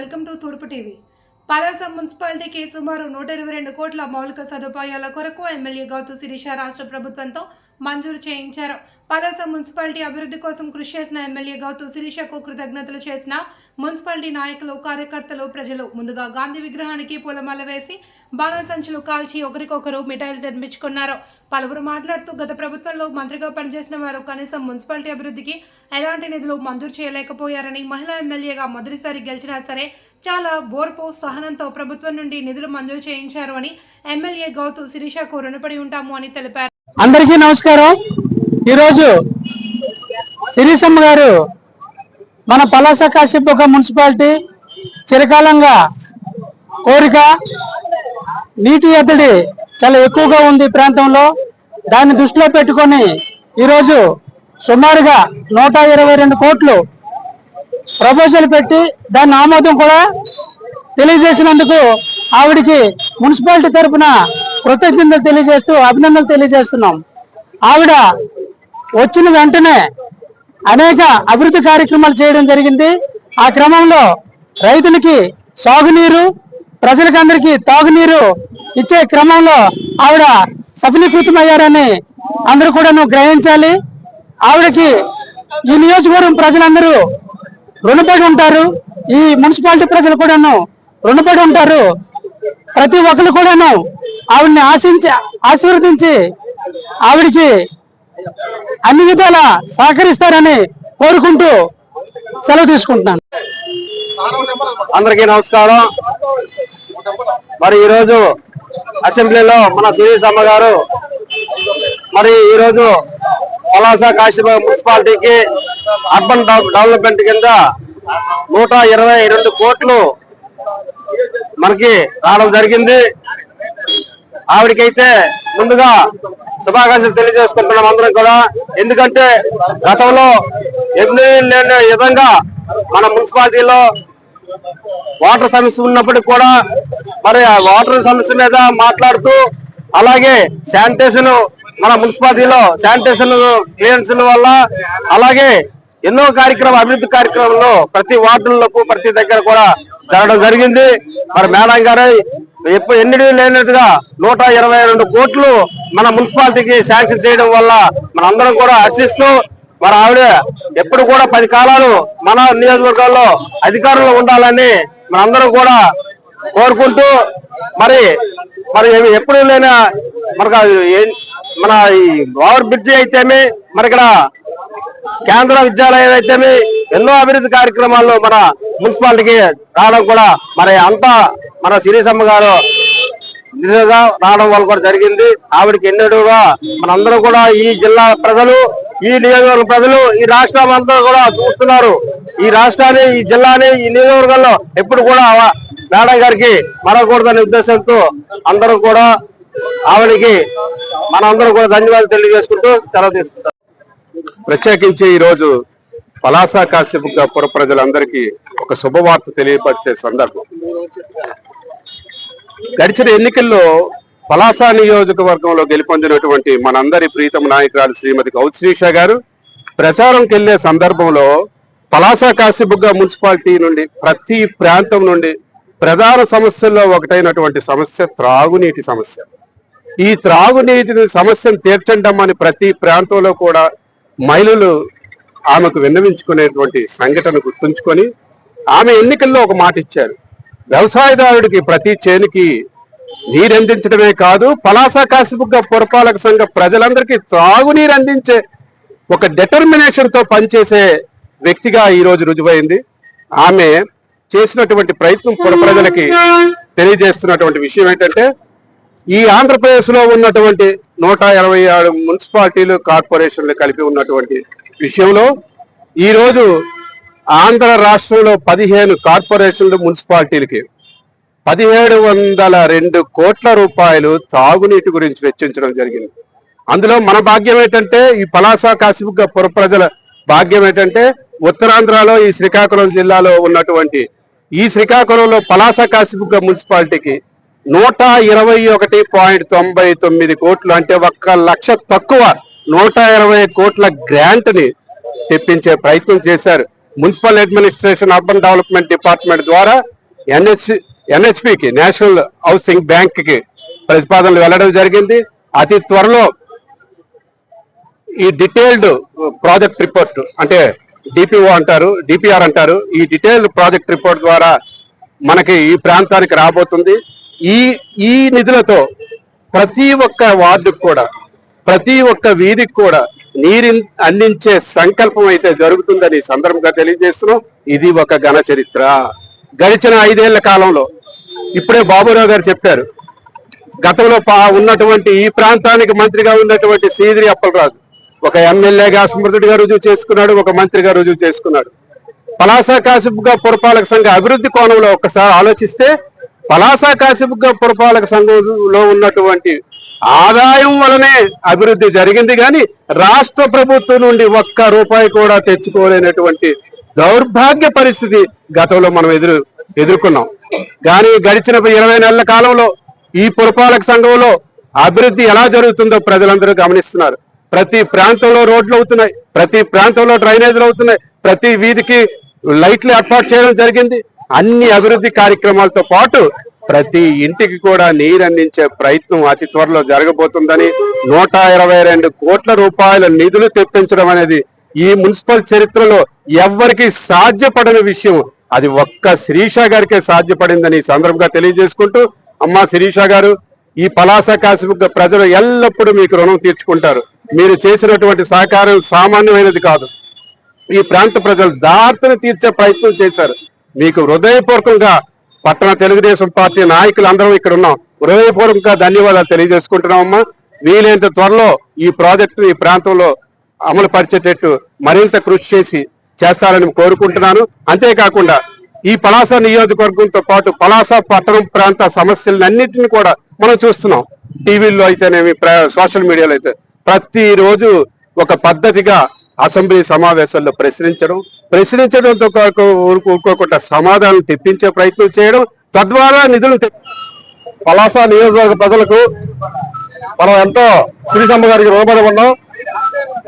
Welcome to Toorpu TV. Palasa మున్సిపాలిటీకి సుమారు నూట ఇరవై రెండు కోట్ల మౌలిక సదుపాయాల కొరకు ఎమ్మెల్యే గౌతు శిరీష రాష్ట్ర ప్రభుత్వంతో మంజూరు చేయించారు. పలాస మున్సిపాలిటీ అభివృద్ధి కోసం కృషి చేసిన ఎమ్మెల్యే గౌతు శిరీషకు కృతజ్ఞతలు చేసిన మున్సిపాలిటీ నాయకులు కార్యకర్తలు ప్రజలు ముందుగా గాంధీ విగ్రహానికి పూలమాల వేసి బాణాసంచులు కాల్చి ఒకరికొకరు మిఠాయిలు తెప్పించుకున్నారు పలువురు మాట్లాడుతూ గత ప్రభుత్వంలో మంత్రిగా పనిచేసిన వారు కనీసం మున్సిపాలిటీ అభివృద్ధికి ఎలాంటి నిధులు మంజూరు చేయలేకపోయారని మహిళా ఎమ్మెల్యేగా మొదటిసారి గెలిచినా సరే చాలా ఓర్పు సహనంతో ప్రభుత్వం నుండి నిధులు మంజూరు చేయించారు అని ఎమ్మెల్యే గౌతు శిరీషకు రుణపడి ఉంటాము అని తెలిపారు. అందరికీ నమస్కారం. ఈరోజు శిరీషమ్మ గారు మన పలాస కాశీపుక మున్సిపాలిటీ చిరకాలంగా కోరిక నీటి ఎద్దడి చాలా ఎక్కువగా ఉంది ప్రాంతంలో. దాన్ని దృష్టిలో పెట్టుకొని ఈరోజు సుమారుగా నూట ఇరవై రెండు కోట్లు ప్రపోజల్ పెట్టి దాన్ని ఆమోదం కూడా తెలియజేసినందుకు ఆవిడికి మున్సిపాలిటీ తరపున కృతజ్ఞతలు తెలియజేస్తూ అభినందనలు తెలియజేస్తున్నాం. ఆవిడ వచ్చిన వెంటనే అనేక అభివృద్ధి కార్యక్రమాలు చేయడం జరిగింది. ఆ క్రమంలో రైతులకి సాగునీరు ప్రజలకందరికీ తాగునీరు ఇచ్చే క్రమంలో ఆవిడ సఫలీకృతమయ్యారని అందరూ కూడాను గ్రహించాలి. ఆవిడకి ఈ నియోజకవర్గం ప్రజలందరూ రుణపడి ఉంటారు. ఈ మున్సిపాలిటీ ప్రజలు కూడాను రుణపడి ఉంటారు. ప్రతి ఒక్కరు కూడాను ఆవిడని ఆశించి ఆశీర్వదించి ఆవిడికి అన్ని విధాల సహకరిస్తారని కోరుకుంటూ సెలవు తీసుకుంటున్నాను. అందరికీ నమస్కారం. మరి ఈరోజు అసెంబ్లీలో మన శిరీషమ్మ అమ్మగారు మరి ఈరోజు పలాస కాశీప మున్సిపాలిటీకి అర్బన్ డెవలప్మెంట్ కింద నూట ఇరవై రెండు కోట్లు మనకి రావడం జరిగింది. ఆవిడకైతే ముందుగా శుభాకాంక్షలు తెలియజేసుకుంటున్నాం అందరం కూడా. ఎందుకంటే గతంలో ఎన్ని లేని విధంగా మన మున్సిపాలిటీలో వాటర్ సమస్య ఉన్నప్పటికి కూడా మరి ఆ వాటర్ సమస్య మీద మాట్లాడుతూ అలాగే శానిటేషన్ మన మున్సిపాలిటీలో శానిటేషన్ క్లియరెన్స్ వల్ల అలాగే ఎన్నో కార్యక్రమ అభివృద్ధి కార్యక్రమంలో ప్రతి వార్డులకు ప్రతి దగ్గర కూడా జరగడం జరిగింది. మరి మేడం గారు ఎప్పుడు ఎన్నడూ లేనట్టుగా నూట ఇరవై రెండు కోట్లు మన మున్సిపాలిటీకి శాంక్షన్ చేయడం వల్ల మనందరం కూడా హర్షిస్తూ మరి ఆవిడ ఎప్పుడు కూడా పది కాలాలు మన నియోజకవర్గాల్లో అధికారంలో ఉండాలని మనందరం కూడా కోరుకుంటూ మరి మరి ఎప్పుడు లేని మనకు ఏ- మన ఈ ఓవర్ బ్రిడ్జి అయితేమి మరి ఇక్కడ కేంద్ర విద్యాలయం అయితేమి ఎన్నో అభివృద్ధి కార్యక్రమాల్లో మన మున్సిపాలిటీకి రావడం కూడా మరి అంతా మన శిరీషమ్మ గారు నిజంగా రావడం వల్ల కూడా జరిగింది. ఆవిడకి ఎన్నడూగా మనందరం కూడా ఈ జిల్లా ప్రజలు ఈ నియోజకవర్గ ప్రజలు ఈ రాష్ట్రం అంతా కూడా చూస్తున్నారు. ఈ రాష్ట్రాన్ని ఈ జిల్లాని ఈ నియోజకవర్గంలో ఎప్పుడు కూడా మేడం గారికి మరకూడదనే ఉద్దేశంతో అందరూ కూడా ఆవిడకి మనందరం కూడా ధన్యవాదాలు తెలియజేసుకుంటూ సెలవు తీసుకుంటాం. ప్రత్యేకించి ఈ రోజు పలాస కాశ్యపుగా పుర ప్రజలందరికీ ఒక శుభవార్త తెలియపరిచే సందర్భం. గడిచిన ఎన్నికల్లో పలాస నియోజకవర్గంలో గెలుపొందినటువంటి మనందరి ప్రీతమ నాయకురాలు శ్రీమతి కౌశ్రీష గారు ప్రచారంకి వెళ్ళే సందర్భంలో పలాస కాశీబుగ్గ మున్సిపాలిటీ నుండి ప్రతి ప్రాంతం నుండి ప్రధాన సమస్యల్లో ఒకటైనటువంటి సమస్య త్రాగునీటి సమస్య. ఈ త్రాగునీటి సమస్యను తీర్చండమని ప్రతి ప్రాంతంలో కూడా మహిళలు ఆమెకు విన్నవించుకునేటువంటి సంఘటన గుర్తుంచుకొని ఆమె ఎన్నికల్లో ఒక మాట ఇచ్చారు. వ్యవసాయదారుడికి ప్రతి చేనుకి నీరందించడమే కాదు పలాస కాసిబుగ్గ పురపాలక సంఘ ప్రజలందరికీ త్రాగునీరు అందించే ఒక డిటర్మినేషన్తో పనిచేసే వ్యక్తిగా ఈ రోజు రుజువైంది. ఆమె చేసినటువంటి ప్రయత్నం పుర ప్రజలకి తెలియజేస్తున్నటువంటి విషయం ఏంటంటే ఈ ఆంధ్రప్రదేశ్లో ఉన్నటువంటి నూట ఇరవై ఆరు మున్సిపాలిటీలు కార్పొరేషన్లు కలిపి ఉన్నటువంటి విషయంలో ఈరోజు ఆంధ్ర రాష్ట్రంలో పదిహేను కార్పొరేషన్లు మున్సిపాలిటీలకి పదిహేడు వందల రెండు కోట్ల రూపాయలు తాగునీటి గురించి వెచ్చించడం జరిగింది. అందులో మన భాగ్యం ఏంటంటే ఈ పలాస కాసిబుగ్గ పుర ప్రజల భాగ్యం ఏంటంటే ఉత్తరాంధ్రలో ఈ శ్రీకాకుళం జిల్లాలో ఉన్నటువంటి ఈ శ్రీకాకుళంలో పలాస కాసిబుగ్గ మున్సిపాలిటీకి నూట ఇరవై ఒకటి పాయింట్ తొంభై తొమ్మిది కోట్లు అంటే ఒక్క లక్ష తక్కువ నూట ఇరవై కోట్ల గ్రాంట్ని తెప్పించే ప్రయత్నం చేశారు municipal administration urban development department ద్వారా ఎన్హెచ్ ఎన్హెచ్పికి నేషనల్ హౌసింగ్ బ్యాంక్కి ప్రతిపాదనలు వెళ్ళడం జరిగింది. అతి త్వరలో ఈ డీటెయిల్డ్ ప్రాజెక్ట్ రిపోర్ట్ అంటే డిపిఓ అంటారు డిపిఆర్ అంటారు ఈ డీటెయిల్డ్ ప్రాజెక్ట్ రిపోర్ట్ ద్వారా మనకి ఈ ప్రాంతానికి రాబోతుంది. ఈ ఈ నిధులతో ప్రతి ఒక్క వార్డుకు కూడా ప్రతి ఒక్క వీధికి కూడా నీరు అందించే సంకల్పం అయితే జరుగుతుందని సందర్భంగా తెలియజేస్తున్నాం. ఇది ఒక ఘన చరిత్ర. గడిచిన ఐదేళ్ళ కాలంలో ఇప్పుడే బాబురావు గారు చెప్పారు గతంలో పా- ఉన్నటువంటి ఈ ప్రాంతానికి మంత్రిగా ఉన్నటువంటి సీదిరి అప్పలరాజు ఒక ఎమ్మెల్యేగా స్మృతుడిగా రుజువు చేసుకున్నాడు ఒక మంత్రిగా రుజువు చేసుకున్నాడు. పలాస కాసిపుగా పురపాలక సంఘ అభివృద్ధి కోణంలో ఒక్కసారి ఆలోచిస్తే పలాస కాసిపుగా పురపాలక సంఘంలో ఉన్నటువంటి ఆదాయం వలనే అభివృద్ధి జరిగింది కానీ రాష్ట్ర ప్రభుత్వం నుండి ఒక్క రూపాయి కూడా తెచ్చుకోలేనటువంటి దౌర్భాగ్య పరిస్థితి గతంలో మనం ఎదురు ఎదుర్కొన్నాం. కానీ గడిచిన ఇరవై నెలల కాలంలో ఈ పురపాలక సంఘంలో అభివృద్ధి ఎలా జరుగుతుందో ప్రజలందరూ గమనిస్తున్నారు. ప్రతి ప్రాంతంలో రోడ్లు అవుతున్నాయి ప్రతి ప్రాంతంలో డ్రైనేజీలు అవుతున్నాయి ప్రతి వీధికి లైట్లు ఏర్పాటు చేయడం జరిగింది. అన్ని అభివృద్ధి కార్యక్రమాలతో పాటు ప్రతి ఇంటికి కూడా నీరు అందించే ప్రయత్నం అతి త్వరలో జరగబోతుందని నూట ఇరవై రెండు కోట్ల రూపాయల నిధులు తెప్పించడం అనేది ఈ మున్సిపల్ చరిత్రలో ఎవరికి సాధ్యపడని విషయం. అది ఒక్క శిరీష గారికే సాధ్యపడిందని ఈ సందర్భంగా తెలియజేసుకుంటూ అమ్మా శిరీష గారు ఈ పలాస కాసిబుగ్గ ప్రజలు ఎల్లప్పుడూ మీకు రుణం తీర్చుకుంటారు. మీరు చేసినటువంటి సహకారం సామాన్యమైనది కాదు. ఈ ప్రాంత ప్రజలు దార్తను తీర్చే ప్రయత్నం చేశారు. మీకు హృదయపూర్వకంగా పట్టణ తెలుగుదేశం పార్టీ నాయకులు అందరం ఇక్కడ ఉన్నాం. హృదయపూర్వకంగా ధన్యవాదాలు తెలియజేసుకుంటున్నామమ్మా. వీలైనంత త్వరలో ఈ ప్రాజెక్టు ఈ ప్రాంతంలో అమలు పరిచేటట్టు మరింత కృషి చేసి చేస్తారని కోరుకుంటున్నాను. అంతేకాకుండా ఈ పలాస నియోజకవర్గంతో పాటు పలాస పట్టణం ప్రాంత సమస్యలన్నింటినీ కూడా మనం చూస్తున్నాం. టీవీల్లో అయితేనేమి ప్ర- సోషల్ మీడియాలో అయితే ప్రతిరోజు ఒక పద్ధతిగా అసెంబ్లీ సమావేశాల్లో ప్రశ్నించడం ప్రశ్నించడంతో ఊరుకోకుండా సమాధానం తెప్పించే ప్రయత్నం చేయడం తద్వారా నిధులు పలాస నియోజకవర్గ ప్రజలకు మనం ఎంతో శ్రీశమ్మ గారికి రుణపడి ఉన్నాం.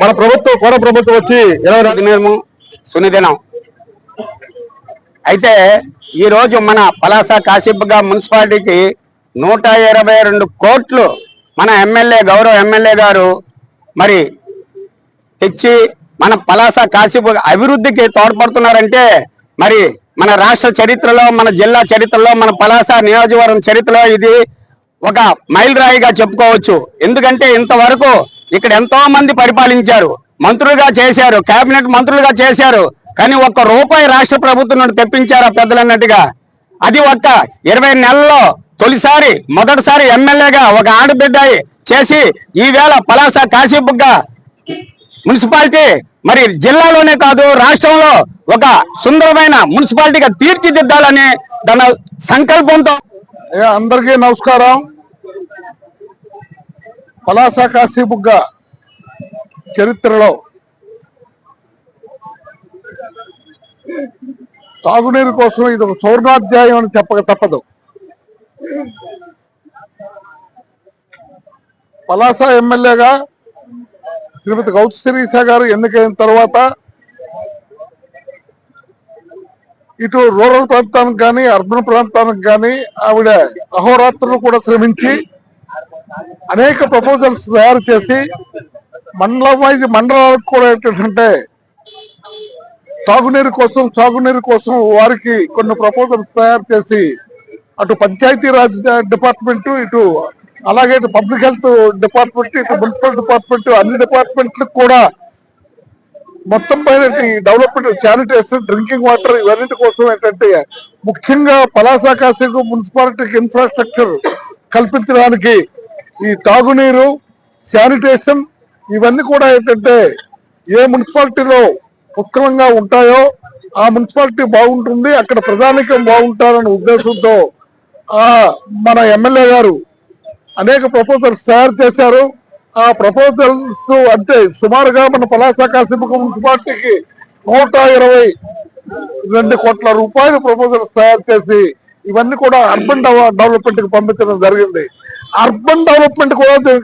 మన ప్రభుత్వం కూడా ప్రభుత్వం వచ్చి ఇరవై రెండు దినము సునిదినం అయితే ఈ రోజు మన పలాస కాశీబ్గా మున్సిపాలిటీకి నూట ఇరవై రెండు కోట్లు మన ఎమ్మెల్యే గౌరవ ఎమ్మెల్యే గారు మరి తెచ్చి మన పలాస కాశీపు అభివృద్ధికి తోడ్పడుతున్నారంటే మరి మన రాష్ట్ర చరిత్రలో మన జిల్లా చరిత్రలో మన పలాస నియోజకవర్గం చరిత్రలో ఇది ఒక మైల్ రాయిగా చెప్పుకోవచ్చు. ఎందుకంటే ఇంతవరకు ఇక్కడ ఎంతో మంది పరిపాలించారు. మంత్రులుగా చేశారు. కేబినెట్ మంత్రులుగా చేశారు. కానీ ఒక్క రూపాయి రాష్ట్ర ప్రభుత్వం నుండి తెప్పించారు ఆ పెద్దలన్నట్టుగా అది ఒక్క ఇరవై నెలల్లో తొలిసారి మొదటిసారి ఎమ్మెల్యేగా ఒక ఆడబిడ్డ చేసి ఈవేళ పలాస కాశీబుగ్గ మున్సిపాలిటీ మరి జిల్లాలోనే కాదు రాష్ట్రంలో ఒక సుందరమైన మున్సిపాలిటీగా తీర్చిదిద్దాలని తన సంకల్పంతో అందరికీ నమస్కారం. పలాస కాశీబుగ్గ చరిత్రలో తాగునీరు కోసం ఇది ఒక సౌర్ణాధ్యాయం అని చెప్పక తప్పదు. పలాస ఎమ్మెల్యేగా శ్రీమతి గౌతు శిరీష గారు ఎన్నికైన తర్వాత ఇటు రూరల్ ప్రాంతానికి కానీ అర్బన్ ప్రాంతానికి కానీ ఆవిడ అహోరాత్రులు కూడా శ్రమించి అనేక ప్రపోజల్స్ తయారు చేసి మండలం వైజ్ మండలాలకు కూడా ఏంటంటే తాగునీరు కోసం సాగునీరు కోసం వారికి కొన్ని ప్రపోజల్స్ తయారు చేసి అటు పంచాయతీ రాజ్ డిపార్ట్మెంట్ ఇటు అలాగే ఇటు పబ్లిక్ హెల్త్ డిపార్ట్మెంట్ ఇటు మున్సిపల్ డిపార్ట్మెంట్ అన్ని డిపార్ట్మెంట్లకు కూడా మొత్తం పైన డెవలప్మెంట్ శానిటేషన్ డ్రింకింగ్ వాటర్ ఇవన్నిటి కోసం ఏంటంటే ముఖ్యంగా పలాస మున్సిపాలిటీకి ఇన్ఫ్రాస్ట్రక్చర్ కల్పించడానికి ఈ తాగునీరు శానిటేషన్ ఇవన్నీ కూడా ఏంటంటే ఏ మున్సిపాలిటీలో పుష్కలంగా ఉంటాయో ఆ మున్సిపాలిటీ బాగుంటుంది. అక్కడ ప్రజానికం బాగుంటారనే ఉద్దేశంతో ఆ మన ఎమ్మెల్యే గారు అనేక ప్రపోజల్స్ తయారు చేశారు. ఆ ప్రపోజల్స్ అంటే సుమారుగా మన పలాస కాశీపురం మున్సిపాలిటీకి నూట ఇరవై రెండు కోట్ల రూపాయలు ప్రపోజల్స్ తయారు చేసి ఇవన్నీ కూడా అర్బన్ డెవలప్మెంట్కి పంపించడం జరిగింది. అర్బన్ డెవలప్మెంట్ కూడా